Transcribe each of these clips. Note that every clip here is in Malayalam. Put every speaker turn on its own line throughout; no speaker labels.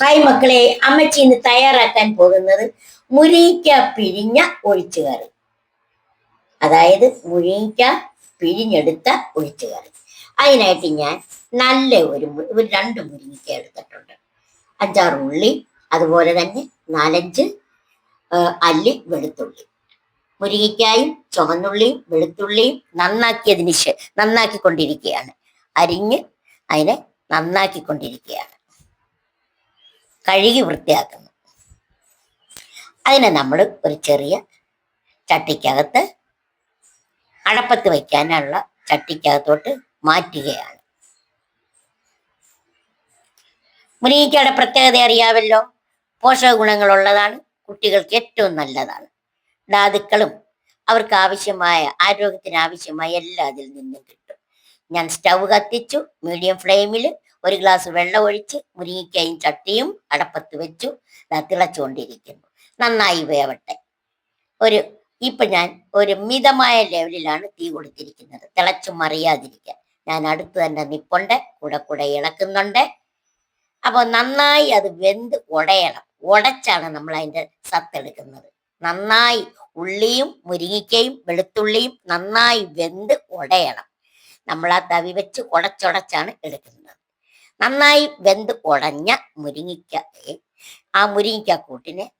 ഹായ് മക്കളെ അമ്മച്ചി ഇന്ന് തയ്യാറാക്കാൻ പോകുന്നത് മുരിങ്ങ പിഴിഞ്ഞ ഒഴിച്ചുകറി. അതായത് മുരിങ്ങ പിഴിഞ്ഞെടുത്ത ഒഴിച്ചുകറി. അതിനായിട്ട് ഞാൻ നല്ല ഒരു ഒരു രണ്ട് മുരിങ്ങ എടുത്തിട്ടുണ്ട്. അഞ്ചാറ് ഉള്ളി അതുപോലെ തന്നെ നാലഞ്ച് അല്ലി വെളുത്തുള്ളി. മുരിങ്ങയ്ക്കായും ചുവന്നുള്ളിയും വെളുത്തുള്ളിയും നന്നാക്കിയതിന് നന്നാക്കിക്കൊണ്ടിരിക്കുകയാണ്. അരിഞ്ഞ് അതിനെ നന്നാക്കിക്കൊണ്ടിരിക്കുകയാണ്. കഴുകി വൃത്തിയാക്കുന്നു. അതിനെ നമ്മൾ ഒരു ചെറിയ ചട്ടിക്കകത്ത് അടപ്പത്ത് വയ്ക്കാനുള്ള ചട്ടിക്കകത്തോട്ട് മാറ്റുകയാണ്. മുരിങ്ങയ്ക്കയുടെ പ്രത്യേകത അറിയാമല്ലോ. പോഷക ഗുണങ്ങളുള്ളതാണ് കുട്ടികൾക്ക് ഏറ്റവും നല്ലതാണ്. ധാതുക്കളും അവർക്ക് ആവശ്യമായ ആരോഗ്യത്തിന് ആവശ്യമായ എല്ലാ അതിൽ നിന്നും കിട്ടും. ഞാൻ സ്റ്റൗ കത്തിച്ചു മീഡിയം ഫ്ലെയിമിൽ ഒരു ഗ്ലാസ് വെള്ളം ഒഴിച്ച് മുരിങ്ങിക്കയും ചട്ടിയും അടപ്പത്ത് വെച്ചു തിളച്ചുകൊണ്ടിരിക്കുന്നു. നന്നായി വേവട്ടെ. ഒരു ഇപ്പൊ ഞാൻ ഒരു മിതമായ ലെവലിലാണ് തീ കൊടുത്തിരിക്കുന്നത്. തിളച്ചു മറിയാതിരിക്കാൻ. ഞാൻ അടുത്ത് തന്നെ നിപ്പുണ്ട് കൂടെ കൂടെ ഇളക്കുന്നുണ്ട്. അപ്പൊ നന്നായി അത് വെന്ത് ഉടയണം ഉടച്ചാണ് നമ്മൾ അതിന്റെ സത്തെടുക്കുന്നത് നന്നായി ഉള്ളിയും മുരിങ്ങിക്കയും വെളുത്തുള്ളിയും നന്നായി വെന്ത് ഉടയണം നമ്മൾ ആ തവി വെച്ച് ഉടച്ചുടച്ചാണ് എടുക്കുന്നത്. നന്നായി വെന്ത് ഉടഞ്ഞ മുരിങ്ങിക്ക ആ മുരിങ്ങിക്ക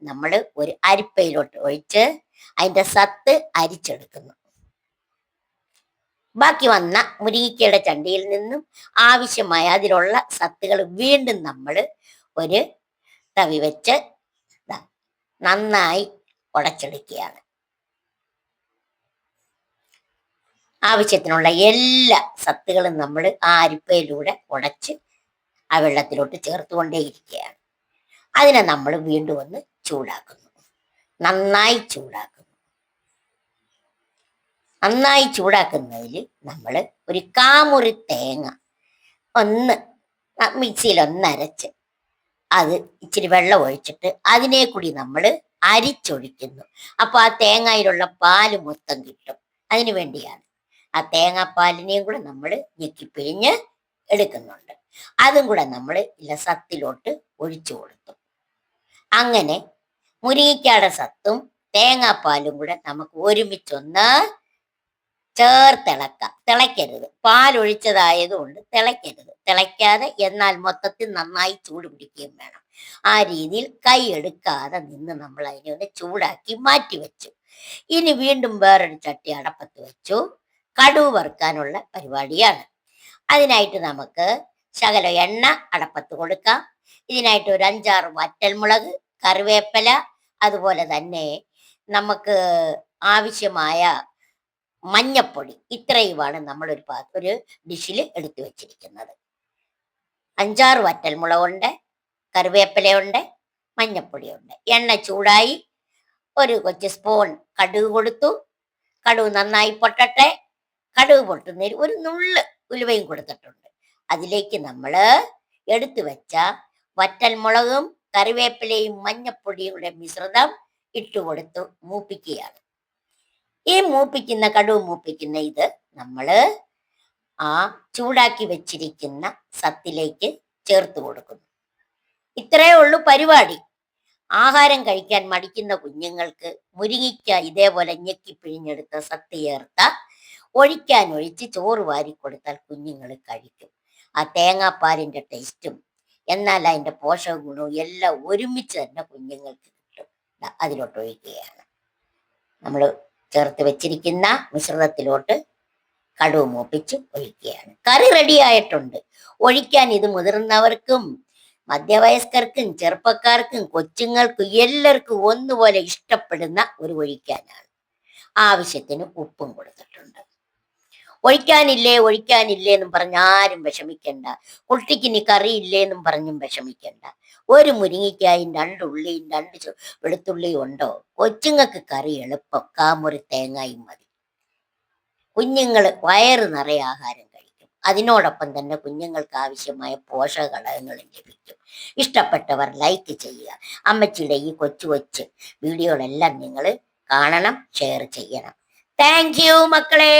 നമ്മൾ ഒരു അരിപ്പയിലോട്ട് ഒഴിച്ച് അതിന്റെ സത്ത് അരിച്ചെടുക്കുന്നു. ബാക്കി വന്ന മുരിങ്ങിക്കയുടെ ചണ്ടിയിൽ നിന്നും ആവശ്യമായ അതിലുള്ള സത്തുകൾ വീണ്ടും നമ്മൾ ഒരു തവി വെച്ച് നന്നായി ഉടച്ചെടുക്കുകയാണ്. ആവശ്യത്തിനുള്ള എല്ലാ സത്തുകളും നമ്മൾ ആ അരിപ്പയിലൂടെ ഉടച്ച് ആ വെള്ളത്തിലോട്ട് ചേർത്തുകൊണ്ടേയിരിക്കുകയാണ്. അതിനെ നമ്മൾ വീണ്ടും ഒന്ന് ചൂടാക്കുന്നു. നന്നായി ചൂടാക്കുന്നു. നന്നായി ചൂടാക്കുന്നതിൽ നമ്മൾ ഒരു കാമുറി തേങ്ങ ഒന്ന് മിക്സിയിൽ ഒന്ന് അരച്ച് അത് ഇച്ചിരി വെള്ളം ഒഴിച്ചിട്ട് അതിനെ കൂടി നമ്മൾ അരിച്ചൊഴിക്കുന്നു. അപ്പൊ ആ തേങ്ങയിലുള്ള പാൽ മൊത്തം കിട്ടും. അതിനു വേണ്ടിയാണ് ആ തേങ്ങാപ്പാലിനെയും കൂടെ നമ്മൾ ഞെക്കിപ്പിഴിഞ്ഞ് എടുക്കുന്നുണ്ട് അതും കൂടെ നമ്മൾ ലസത്തിലോട്ട് ഒഴിച്ചു കൊടുത്തു. അങ്ങനെ മുരിങ്ങയ്ക്കാടെ സത്തും തേങ്ങാപ്പാലും കൂടെ നമുക്ക് ഒരുമിച്ചൊന്ന് ചേർത്തിളക്കാം. തിളയ്ക്കരുത്. പാലൊഴിച്ചതായതുകൊണ്ട് തിളയ്ക്കരുത്. തിളയ്ക്കാതെ എന്നാൽ മൊത്തത്തിൽ നന്നായി ചൂട് പിടിക്കുകയും വേണം. ആ രീതിയിൽ കൈ എടുക്കാതെ നിന്ന് നമ്മൾ അതിനെ ഒന്ന് ചൂടാക്കി മാറ്റി വെച്ചു. ഇനി വീണ്ടും വേറൊരു ചട്ടി അടപ്പത്ത് വെച്ചു. കടുവ് വറുക്കാനുള്ള പരിപാടിയാണ്. അതിനായിട്ട് നമുക്ക് ശകല എണ്ണ അടപ്പത്ത് കൊടുക്കാം. ഇതിനായിട്ട് ഒരു അഞ്ചാറ് വറ്റൽമുളക് കറിവേപ്പില അതുപോലെ തന്നെ നമുക്ക് ആവശ്യമായ മഞ്ഞപ്പൊടി. ഇത്രയുമാണ് നമ്മൾ ഒരു ഡിഷിൽ എടുത്തു വെച്ചിരിക്കുന്നത്. അഞ്ചാറ് വറ്റൽമുളകുണ്ട് കറിവേപ്പിലയുണ്ട് മഞ്ഞപ്പൊടിയുണ്ട്. എണ്ണ ചൂടായി ഒരു കൊച്ചു സ്പൂൺ കടുക് കൊടുത്തു. കടുക് നന്നായി പൊട്ടട്ടെ. കടുക് പൊട്ടുന്നതിൽ ഒരു നുള്ള് ഉലുവയും കൊടുത്തിട്ടുണ്ട്. അതിലേക്ക് നമ്മൾ എടുത്തു വെച്ച വറ്റൽമുളകും കറിവേപ്പിലയും മഞ്ഞപ്പൊടിയുടെ മിശ്രിതം ഇട്ടുകൊടുത്തു മൂപ്പിക്കുകയാണ്. ഈ മൂപ്പിക്കുന്ന കടുവ് മൂപ്പിക്കുന്ന ഇത് നമ്മൾ ആ ചൂടാക്കി വെച്ചിരിക്കുന്ന സത്തിലേക്ക് ചേർത്ത് കൊടുക്കുന്നു. ഇത്രയേ ഉള്ളൂ പരിപാടി. ആഹാരം കഴിക്കാൻ മടിക്കുന്ന കുഞ്ഞുങ്ങൾക്ക് മുരിങ്ങിക്ക ഇതേപോലെ ഞെക്കി പിഴിഞ്ഞെടുത്ത സത്ത് ചേർത്ത ഒഴിക്കാൻ ഒഴിച്ച് ചോറ് വാരി കൊടുത്താൽ കുഞ്ഞുങ്ങൾ കഴിക്കും. ആ തേങ്ങാപ്പാലിന്റെ ടേസ്റ്റും എന്നാൽ അതിന്റെ പോഷക ഗുണവും എല്ലാം ഒരുമിച്ച് തന്നെ കുഞ്ഞുങ്ങൾക്ക് കിട്ടും. അതിലോട്ട് ഒഴിക്കുകയാണ്. നമ്മൾ ചേർത്ത് വെച്ചിരിക്കുന്ന മിശ്രിതത്തിലോട്ട് കടുവ് മൂപ്പിച്ച് ഒഴിക്കുകയാണ്. കറി റെഡിയായിട്ടുണ്ട് ഒഴിക്കാൻ ഇത് മുതിർന്നവർക്കും മധ്യവയസ്കർക്കും ചെറുപ്പക്കാർക്കും കൊച്ചുങ്ങൾക്കും എല്ലാവർക്കും ഒന്നുപോലെ ഇഷ്ടപ്പെടുന്ന ഒരു ഒഴിക്കാനാണ്. ആവശ്യത്തിന് ഉപ്പും കൊടുത്തിട്ടുണ്ട്. ഒഴിക്കാനില്ലേ ഒഴിക്കാനില്ലേ എന്നും പറഞ്ഞ് ആരും വിഷമിക്കണ്ട. കുട്ടിക്ക് ഇനി കറിയില്ലേ എന്നും പറഞ്ഞും വിഷമിക്കണ്ട. ഒരു മുരിങ്ങിക്കായും രണ്ട് ഉള്ളിയും രണ്ട് വെളുത്തുള്ളിയും ഉണ്ടോ? കൊച്ചുങ്ങൾക്ക് കറി എളുപ്പം. കാമൊരു തേങ്ങായും മതി. കുഞ്ഞുങ്ങൾ വയറ് നിറയെ ആഹാരം കഴിക്കും. അതിനോടൊപ്പം തന്നെ കുഞ്ഞുങ്ങൾക്ക് ആവശ്യമായ പോഷക ഘടകങ്ങളും ലഭിക്കും. ഇഷ്ടപ്പെട്ടവർ ലൈക്ക് ചെയ്യുക. അമ്മച്ചിയുടെ ഈ കൊച്ചു കൊച്ചു വീഡിയോകളെല്ലാം നിങ്ങൾ കാണണം ഷെയർ ചെയ്യണം. താങ്ക് യു മക്കളെ!